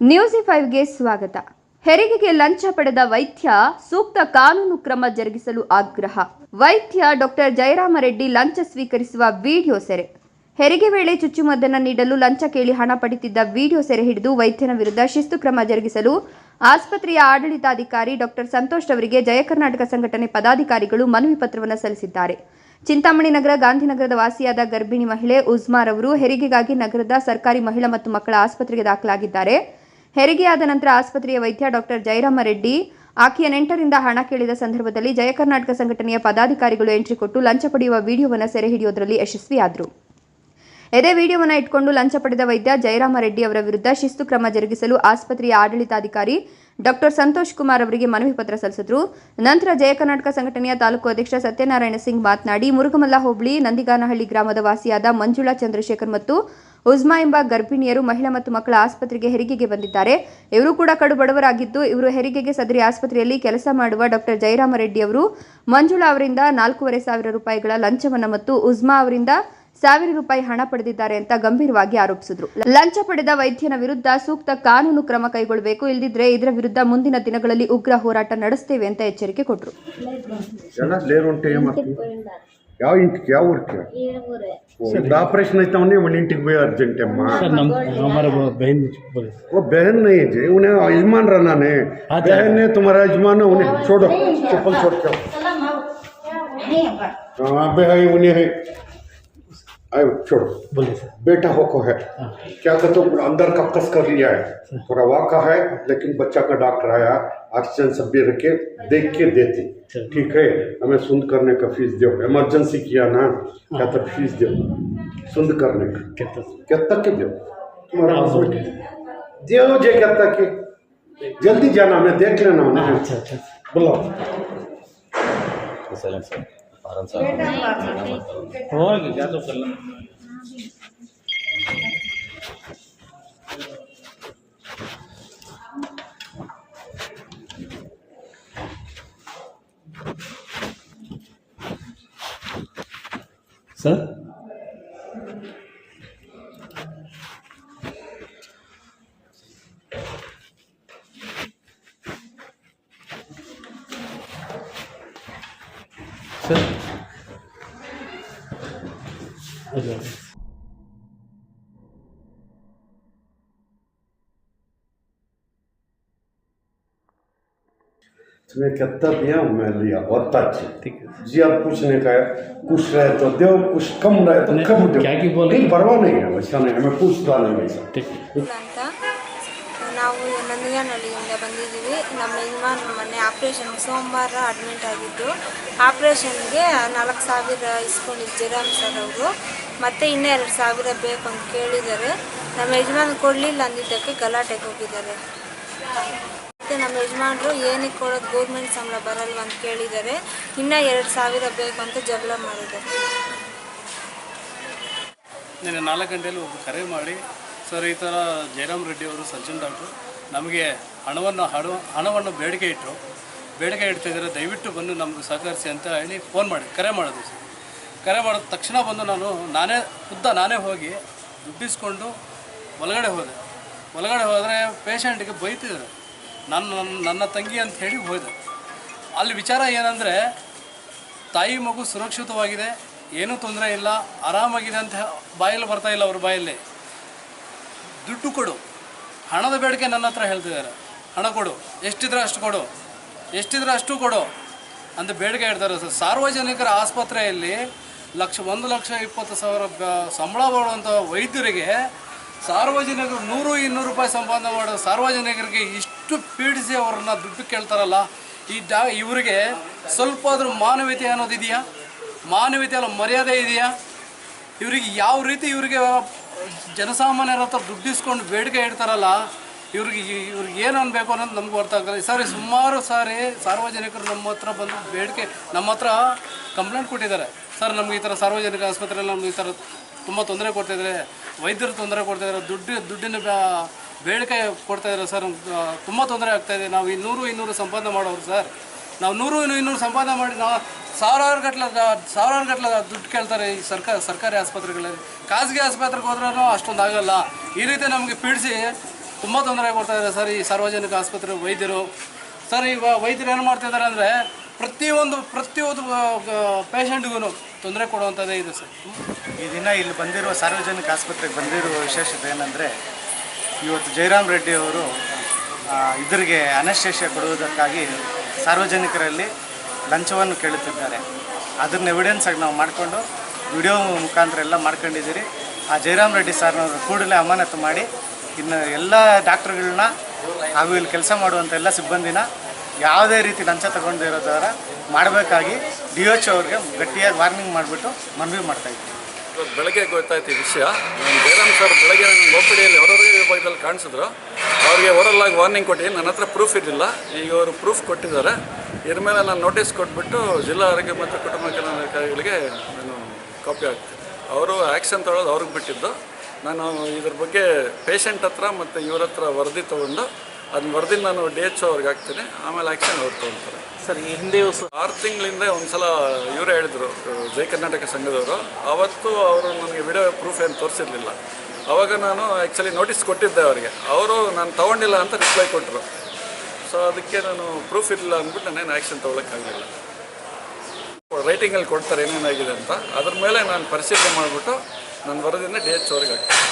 News ಫೈವ್ಗೆ ಸ್ವಾಗತ. ಹೆರಿಗೆಗೆ ಲಂಚ ಪಡೆದ ವೈದ್ಯ ಸೂಕ್ತ ಕಾನೂನು ಕ್ರಮ ಜರುಗಿಸಲು ಆಗ್ರಹ. ವೈದ್ಯ ಡಾಕ್ಟರ್ ಜಯರಾಮರೆಡ್ಡಿ ಲಂಚ ಸ್ವೀಕರಿಸುವ ವಿಡಿಯೋ ಸೆರೆ. ಹೆರಿಗೆ ವೇಳೆ ಚುಚ್ಚುಮದ್ದನ್ನು ನೀಡಲು ಲಂಚ ಕೇಳಿ ಹಣ ಪಡೆದಿದ್ದ ವಿಡಿಯೋ ಸೆರೆ ಹಿಡಿದು ವೈದ್ಯನ ವಿರುದ್ಧ ಶಿಸ್ತು ಕ್ರಮ ಜರುಗಿಸಲು ಆಸ್ಪತ್ರೆಯ ಆಡಳಿತಾಧಿಕಾರಿ ಡಾಕ್ಟರ್ ಸಂತೋಷ್ ಅವರಿಗೆ ಜಯ ಕರ್ನಾಟಕ ಸಂಘಟನೆ ಪದಾಧಿಕಾರಿಗಳು ಮನವಿ ಪತ್ರವನ್ನು ಸಲ್ಲಿಸಿದ್ದಾರೆ. ಚಿಂತಾಮಣಿ ನಗರ, ಗಾಂಧಿನಗರದ ವಾಸಿಯಾದ ಗರ್ಭಿಣಿ ಮಹಿಳೆ ಉಜ್ಮಾರ್ ಅವರು ಹೆರಿಗೆಗಾಗಿ ನಗರದ ಸರ್ಕಾರಿ ಮಹಿಳಾ ಮತ್ತು ಮಕ್ಕಳ ಆಸ್ಪತ್ರೆಗೆ ದಾಖಲಾಗಿದ್ದಾರೆ. ಹೆರಿಗೆಯಾದ ನಂತರ ಆಸ್ಪತ್ರೆಯ ವೈದ್ಯ ಡಾಕ್ಟರ್ ಜಯರಾಮ ರೆಡ್ಡಿ, ಆಕೆಯ ನೆಂಟರಿಂದ ಹಣ ಕೇಳಿದ ಸಂದರ್ಭದಲ್ಲಿ ಜಯ ಕರ್ನಾಟಕ ಸಂಘಟನೆಯ ಪದಾಧಿಕಾರಿಗಳು ಎಂಟ್ರಿ ಕೊಟ್ಟು ಲಂಚ ಪಡೆಯುವ ವಿಡಿಯೋವನ್ನು ಸೆರೆ ಹಿಡಿಯೋದರಲ್ಲಿ ಯಶಸ್ವಿಯಾದರು. ಇದೇ ವಿಡಿಯೋವನ್ನು ಇಟ್ಕೊಂಡು ಲಂಚ ಪಡೆದ ವೈದ್ಯ ಜಯರಾಮ ರೆಡ್ಡಿ ಅವರ ವಿರುದ್ಧ ಶಿಸ್ತು ಕ್ರಮ ಜರುಗಿಸಲು ಆಸ್ಪತ್ರೆಯ ಆಡಳಿತಾಧಿಕಾರಿ ಡಾಕ್ಟರ್ ಸಂತೋಷ್ ಕುಮಾರ್ ಅವರಿಗೆ ಮನವಿ ಪತ್ರ ಸಲ್ಲಿಸಿದ್ರು. ನಂತರ ಜಯ ಕರ್ನಾಟಕ ಸಂಘಟನೆಯ ತಾಲೂಕು ಅಧ್ಯಕ್ಷ ಸತ್ಯನಾರಾಯಣ ಸಿಂಗ್ ಮಾತನಾಡಿ ಮುರುಗಮಲ್ಲ ಹೋಬಳಿ, ನಂದಿಗಾನಹಳ್ಳಿ ಗ್ರಾಮದ ವಾಸಿಯಾದ ಮಂಜುಳಾ ಚಂದ್ರಶೇಖರ್ ಮತ್ತು ಉಜ್ಮಾ ಎಂಬ ಗರ್ಭಿಣಿಯರು ಮಹಿಳಾ ಮತ್ತು ಮಕ್ಕಳ ಆಸ್ಪತ್ರೆಗೆ ಹೆರಿಗೆಗೆ ಬಂದಿದ್ದಾರೆ. ಇವರು ಕೂಡ ಕಡು ಬಡವರಾಗಿದ್ದು, ಇವರು ಹೆರಿಗೆಗೆ ಸದರಿ ಆಸ್ಪತ್ರೆಯಲ್ಲಿ ಕೆಲಸ ಮಾಡುವ ಡಾಕ್ಟರ್ ಜಯರಾಮ ರೆಡ್ಡಿ ಅವರು. ಮಂಜುಳಾ ಅವರಿಂದ ನಾಲ್ಕೂವರೆ ಸಾವಿರ ರೂಪಾಯಿಗಳ ಲಂಚವನ್ನು ಮತ್ತು ಉಜ್ಮಾ ಅವರಿಂದ ಸಾವಿರ ರೂಪಾಯಿ ಹಣ ಪಡೆದಿದ್ದಾರೆ ಅಂತ ಗಂಭೀರವಾಗಿ ಆರೋಪಿಸಿದ್ರು. ಲಂಚ ಪಡೆದ ವೈದ್ಯನ ವಿರುದ್ಧ ಸೂಕ್ತ ಕಾನೂನು ಕ್ರಮ ಕೈಗೊಳ್ಳಬೇಕು. ಇಲ್ಲದಿದ್ರೆ ಇದರ ವಿರುದ್ಧ ಮುಂದಿನ ದಿನಗಳಲ್ಲಿ ಉಗ್ರ ಹೋರಾಟ ನಡೆಸ್ತೇವೆ ಅಂತ ಎಚ್ಚರಿಕೆ ಕೊಟ್ಟರು ಯಾವ ಇಂಟಿಗೆ ಯಾವ ಊರಿಗೆ ಒಂದು ಆಪರೇಷನ್ ಐತೆ ಅವನೇ ಒಂದು ಇಂಟಿಗೆ ಹೋಗಿ ಅರ್ಜೆಂಟ್ ಅಮ್ಮ ಸರ್ ನಮ್ಮ हमारा बहन वो बहन नहीं जी उन्हें यजमान रहना ने हाँ बहन ने तुम्हारा यजमान उन्हें छोड़ो। चप्पल छोड़। के है उन्हें है। आए छोड़ो। बोले सर। बेटा हो को है। हाँ। क्या कहते तो अंदर का कस कर लिया है? थोड़ा वाका है लेकिन बच्चा का डॉक्टर आया। ऑक्सीजन सब भी रखे देख के देते। ठीक है? हमें सुंद करने का फ़ीस दो। इमरजेंसी किया ना क्या तो फ़ीस दो। सुंद करने का। कितना? कितना के दो? तुम्हारा हाँ, बोले। दो जे कितना के। जल्दी जाना मैं देख लेना हाँ, उन्हें अच्छा। अच्छा बुलाओ सैलेंट सर से होगा क्या तो कर लेना Sir? Sir? Okay. तुम्हें कितना दिया मैं लिया और टच ठीक है जी आप पूछने का है कुछ रहे तो दो कुछ कम रहे तो नहीं, कम दो क्या की बोल रहे नहीं हैं? परवाह नहीं है वैसा नहीं हमें पूछता नहीं वैसा ठीक ಅಂತ ನಾವು ನಂದಿಗಾನಹಳ್ಳಿಯಿಂದ ಬಂದಿದ್ದೀವಿ ನಮ್ಮ ಯಜಮಾನ್ ಮೊನ್ನೆ ಆಪ್ರೇಷನ್ ಸೋಮವಾರ ಅಡ್ಮಿಟ್ ಆಗಿದ್ದು ಆಪ್ರೇಷನ್ಗೆ ನಾಲ್ಕು ಸಾವಿರ ಇಸ್ಕೊಂಡಿದ್ದು ಜಯರಾಮ್ ಸರ್ ಅವರು ಮತ್ತೆ ಇನ್ನೂ ಎರಡು ಸಾವಿರ ಬೇಕು ಅಂತ ಕೇಳಿದ್ದಾರೆ ನಮ್ಮ ಯಜಮಾನ್ ಕೊಡಲಿಲ್ಲ ಅಂದಿದ್ದಕ್ಕೆ ಗಲಾಟೆಗೆ ಹೋಗಿದ್ದಾರೆ ಮತ್ತು ನಮ್ಮ ಯಜಮಾನರು ಏನಕ್ಕೆ ಕೊಡೋದು ಗೌರ್ಮೆಂಟ್ ಸಂಬಳ ಬರಲ್ವ ಅಂತ ಕೇಳಿದ್ದಾರೆ. ಇನ್ನೂ ಎರಡು ಸಾವಿರ ಬೇಕು ಅಂತ ಜಗಳ ಮಾಡಿದ್ದಾರೆ. ನಿನ್ನೆ ನಾಲ್ಕು ಗಂಟೆಯಲ್ಲಿ ಒಬ್ಬರು ಕರೆ ಮಾಡಿ, ಸರ್, ಈ ಥರ ಜಯರಾಮ್ ರೆಡ್ಡಿ ಅವರು, ಸಚಿನ್ ಡಾಕ್ಟ್ರು ನಮಗೆ ಹಣವನ್ನು ಹಣ, ಹಣವನ್ನು ಬೇಡಿಕೆ ಇಟ್ಟರು. ಬೇಡಿಕೆ ಇಡ್ತಿದ್ದಾರೆ, ದಯವಿಟ್ಟು ಬಂದು ನಮಗೆ ಸಹಕರಿಸಿ ಅಂತ ಹೇಳಿ ಫೋನ್ ಮಾಡಿ, ಕರೆ ಮಾಡೋದು ಸರ್. ಕರೆ ಮಾಡಿದ ತಕ್ಷಣ ಬಂದು ನಾನು ನಾನೇ ಉದ್ದ ನಾನೇ ಹೋಗಿ ದುಡ್ಡಿಸ್ಕೊಂಡು ಒಳಗಡೆ ಹೋದೆ. ಒಳಗಡೆ ಹೋದರೆ ಪೇಷಂಟಿಗೆ ಬೈತಿದ್ದಾರೆ ನನ್ನ ನನ್ನ- ತಂಗಿ ಅಂತ ಹೇಳಿ ಹೋದೆ. ಅಲ್ಲಿ ವಿಚಾರ ಏನಂದರೆ, ತಾಯಿ ಮಗು ಸುರಕ್ಷಿತವಾಗಿದೆ, ಏನೂ ತೊಂದರೆ ಇಲ್ಲ, ಆರಾಮಾಗಿದೆ ಅಂತ ಬಾಯಲ್ಲಿ ಬರ್ತಾ ಇಲ್ಲ ಅವ್ರ ಬಾಯಲ್ಲಿ. ದುಡ್ಡು ಕೊಡು. ಹಣದ ಬೇಡಿಕೆ ನನ್ನ ಹತ್ರ ಹೇಳ್ತಿದ್ದಾರೆ. ಹಣ ಕೊಡು. ಎಷ್ಟಿದ್ರೆ ಅಷ್ಟು ಕೊಡು. ಎಷ್ಟಿದ್ರೆ ಅಷ್ಟು ಕೊಡು ಅಂತ ಬೇಡಿಕೆ ಇಡ್ತಾರೆ ಸರ್. ಸಾರ್ವಜನಿಕರ ಆಸ್ಪತ್ರೆಯಲ್ಲಿ ಲಕ್ಷ, ಒಂದು ಲಕ್ಷ ಇಪ್ಪತ್ತು ಸಾವಿರ ಸಂಬಳ ಬರುವಂಥ ವೈದ್ಯರಿಗೆ ಸಾರ್ವಜನಿಕರು ನೂರು ಇನ್ನೂರು ರೂಪಾಯಿ ಸಂಪಾದನೆ ಮಾಡೋ ಸಾರ್ವಜನಿಕರಿಗೆ ಇಷ್ಟು ಪೀಡಿಸಿ ಅವ್ರನ್ನ ದುಡ್ಡು ಕೇಳ್ತಾರಲ್ಲ, ಈ ಡಾ, ಇವರಿಗೆ ಸ್ವಲ್ಪ ಆದರೂ ಮಾನವೀಯತೆ ಅನ್ನೋದಿದೆಯಾ ಮಾನವೀಯತೆ ಅಲ್ಲ, ಮರ್ಯಾದೆ ಇದೆಯಾ? ಇವರಿಗೆ ಯಾವ ರೀತಿ ಇವರಿಗೆ ಜನಸಾಮಾನ್ಯರ ಹತ್ರ ದುಡ್ಡಿಸ್ಕೊಂಡು ಬೇಡಿಕೆ ಇಡ್ತಾರಲ್ಲ, ಇವ್ರಿಗೆ ಇವ್ರಿಗೆ ಏನು ಅನ್ಬೇಕು ಅನ್ನೋದು ನಮ್ಗೆ ಅರ್ಥ ಈ ಸಾರಿ ಸುಮಾರು ಸಾರಿ ಸಾರ್ವಜನಿಕರು ನಮ್ಮ ಹತ್ರ ಬಂದು ಬೇಡಿಕೆ, ನಮ್ಮ ಹತ್ರ ಕಂಪ್ಲೇಂಟ್ ಕೊಟ್ಟಿದ್ದಾರೆ. ಸರ್, ನಮ್ಗೆ ಈ ಥರ ಸಾರ್ವಜನಿಕ ಆಸ್ಪತ್ರೆಯಲ್ಲಿ ನಮ್ಗೆ ಈ ಥರ ತುಂಬ ತೊಂದರೆ ಕೊಡ್ತಾಯಿದ್ದಾರೆ ವೈದ್ಯರು ತೊಂದರೆ ಕೊಡ್ತಾಯಿದ್ದಾರೆ ದುಡ್ಡು, ದುಡ್ಡಿನ ಬೇಡಿಕೆ ಕೊಡ್ತಾಯಿದ್ದಾರೆ ಸರ್. ತುಂಬ ತೊಂದರೆ ಆಗ್ತಾಯಿದೆ ನಾವು ಇನ್ನೂರು ಇನ್ನೂರು ಸಂಪಾದನೆ ಮಾಡೋರು ಸರ್. ನಾವು ನೂರು ಇನ್ನೂರು ಸಂಪಾದನೆ ಮಾಡಿ ನಾವು ಸಾವಿರಾರು ಗಟ್ಟಲೆ ಸಾವಿರಾರು ಗಟ್ಟಲೆ ದುಡ್ಡು ಕೇಳ್ತಾರೆ ಈ ಸರ್ಕಾರ ಸರ್ಕಾರಿ ಆಸ್ಪತ್ರೆಗಳಲ್ಲಿ. ಖಾಸಗಿ ಆಸ್ಪತ್ರೆಗೆ ಹೋದ್ರೂ ಅಷ್ಟೊಂದು ಆಗೋಲ್ಲ. ಈ ರೀತಿ ನಮಗೆ ಪೀಡಿಸಿ ತುಂಬ ತೊಂದರೆ ಕೊಡ್ತಾ ಇದ್ದಾರೆ ಸರ್ ಈ ಸಾರ್ವಜನಿಕ ಆಸ್ಪತ್ರೆ ವೈದ್ಯರು. ಸರ್, ಈಗ ವೈದ್ಯರು ಏನು ಮಾಡ್ತಿದ್ದಾರೆ ಅಂದರೆ ಪ್ರತಿಯೊಂದು ಪ್ರತಿಯೊಂದು ಪೇಷಂಟ್ಗೂ ತೊಂದರೆ ಕೊಡುವಂಥದ್ದೇ ಇದೆ ಸರ್. ಈ ದಿನ ಇಲ್ಲಿ ಬಂದಿರುವ ಸಾರ್ವಜನಿಕ ಆಸ್ಪತ್ರೆಗೆ ಬಂದಿರುವ ವಿಶೇಷತೆ ಏನಂದರೆ, ಇವತ್ತು ಜಯರಾಮ್ ರೆಡ್ಡಿ ಅವರು ಇದ್ರಿಗೆ ಅನಶೇಷ ಕೊಡುವುದಕ್ಕಾಗಿ ಸಾರ್ವಜನಿಕರಲ್ಲಿ ಲಂಚವನ್ನು ಕೇಳುತ್ತಿದ್ದಾರೆ. ಅದನ್ನ ಎವಿಡೆನ್ಸ್ ಆಗಿ ನಾವು ಮಾಡಿಕೊಂಡು ವಿಡಿಯೋ ಮುಖಾಂತರ ಎಲ್ಲ ಮಾಡ್ಕೊಂಡಿದ್ದೀರಿ. ಆ ಜಯರಾಮ್ ರೆಡ್ಡಿ ಸಾರ್ನವರು ಕೂಡಲೇ ಅಮಾನತು ಮಾಡಿ, ಇನ್ನು ಎಲ್ಲ ಡಾಕ್ಟ್ರುಗಳನ್ನ ಹಾಗೂ ಇಲ್ಲಿ ಕೆಲಸ ಮಾಡುವಂಥ ಎಲ್ಲ ಸಿಬ್ಬಂದಿನ ಯಾವುದೇ ರೀತಿ ಲಂಚ ತಗೊಂಡಿರೋದರ ಮಾಡಬೇಕಾಗಿ ಡಿ ಎಚ್ ಅವ್ರಿಗೆ ಗಟ್ಟಿಯಾಗಿ ವಾರ್ನಿಂಗ್ ಮಾಡಿಬಿಟ್ಟು ಮನವಿ ಮಾಡ್ತಾಯಿದ್ದೀವಿ ಇವತ್ತು ಬೆಳಗ್ಗೆ ಗೊತ್ತಾಯ್ತು ಈ ವಿಷಯ? ಜಯರಾಮ್ ಸರ್ ಬೆಳಗ್ಗೆ ನನ್ನ ಒಪ್ಪಿಡಿಯಲ್ಲಿ ಹೊರಗೆ ವಿಭಾಗದಲ್ಲಿ ಕಾಣಿಸಿದ್ರು. ಅವ್ರಿಗೆ ಓರಲ್ಲಾಗಿ ವಾರ್ನಿಂಗ್ ಕೊಟ್ಟಿದ್ದೀನಿ ನನ್ನ ಹತ್ರ ಪ್ರೂಫ್ ಇರಲಿಲ್ಲ. ಈಗ ಅವರು ಪ್ರೂಫ್ ಕೊಟ್ಟಿದ್ದಾರೆ. ಇದ್ರ ಮೇಲೆ ನಾನು ನೋಟಿಸ್ ಕೊಟ್ಬಿಟ್ಟು ಜಿಲ್ಲಾ ಆರೋಗ್ಯ ಮತ್ತು ಕುಟುಂಬ ಕಲ್ಯಾಣಾಧಿಕಾರಿಗಳಿಗೆ ನಾನು ಕಾಪಿ ಆಗ್ತೀನಿ ಅವರು ಆ್ಯಕ್ಷನ್ ತೊಗೊಳೋದು ಅವ್ರಿಗೆ ಬಿಟ್ಟಿದ್ದು. ನಾನು ಇದ್ರ ಬಗ್ಗೆ ಪೇಷಂಟ್ ಹತ್ರ ಮತ್ತು ಇವ್ರ ಹತ್ರ ವರದಿ ತೊಗೊಂಡು ಅದನ್ನ ಬರ್ದಿಲ್ಲ ನಾನು ಡಿ ಎಚ್ ಅವ್ರಿಗೆ ಹಾಕ್ತೀನಿ. ಆಮೇಲೆ ಆ್ಯಕ್ಷನ್ ಅವ್ರು ತೊಗೊಳ್ತಾರೆ ಸರ್ ಈ ಹಿಂದೆ ಆರು ತಿಂಗಳಿಂದ ಒಂದ್ಸಲ ಇವರೇ ಹೇಳಿದ್ರು ಜೈ ಕರ್ನಾಟಕ ಸಂಘದವರು. ಅವತ್ತು ಅವರು ನನಗೆ ವಿಡಿಯೋ ಪ್ರೂಫ್ ಏನು ತೋರಿಸಿರ್ಲಿಲ್ಲ. ಅವಾಗ ನಾನು ಆ್ಯಕ್ಚುಲಿ ನೋಟಿಸ್ ಕೊಟ್ಟಿದ್ದೆ ಅವರಿಗೆ. ಅವರು ನಾನು ತೊಗೊಂಡಿಲ್ಲ ಅಂತ ರಿಪ್ಲೈ ಕೊಟ್ಟರು ಸೊ ಅದಕ್ಕೆ ನಾನು ಪ್ರೂಫ್ ಇರಲಿಲ್ಲ ಅಂದ್ಬಿಟ್ಟು ನಾನೇನು ಆ್ಯಕ್ಷನ್ ತೊಗೊಳಕ್ಕಾಗಲಿಲ್ಲ. ರೈಟಿಂಗಲ್ಲಿ ಕೊಡ್ತಾರೆ ಏನೇನಾಗಿದೆ ಅಂತ ಅದ್ರ ಮೇಲೆ ನಾನು ಪರಿಶೀಲನೆ ಮಾಡಿಬಿಟ್ಟು ನನ್ನ ವರದಿನ ಡಿ ಎಚ್ ಅವ್ರಿಗೆ ಹಾಕ್ತೀನಿ.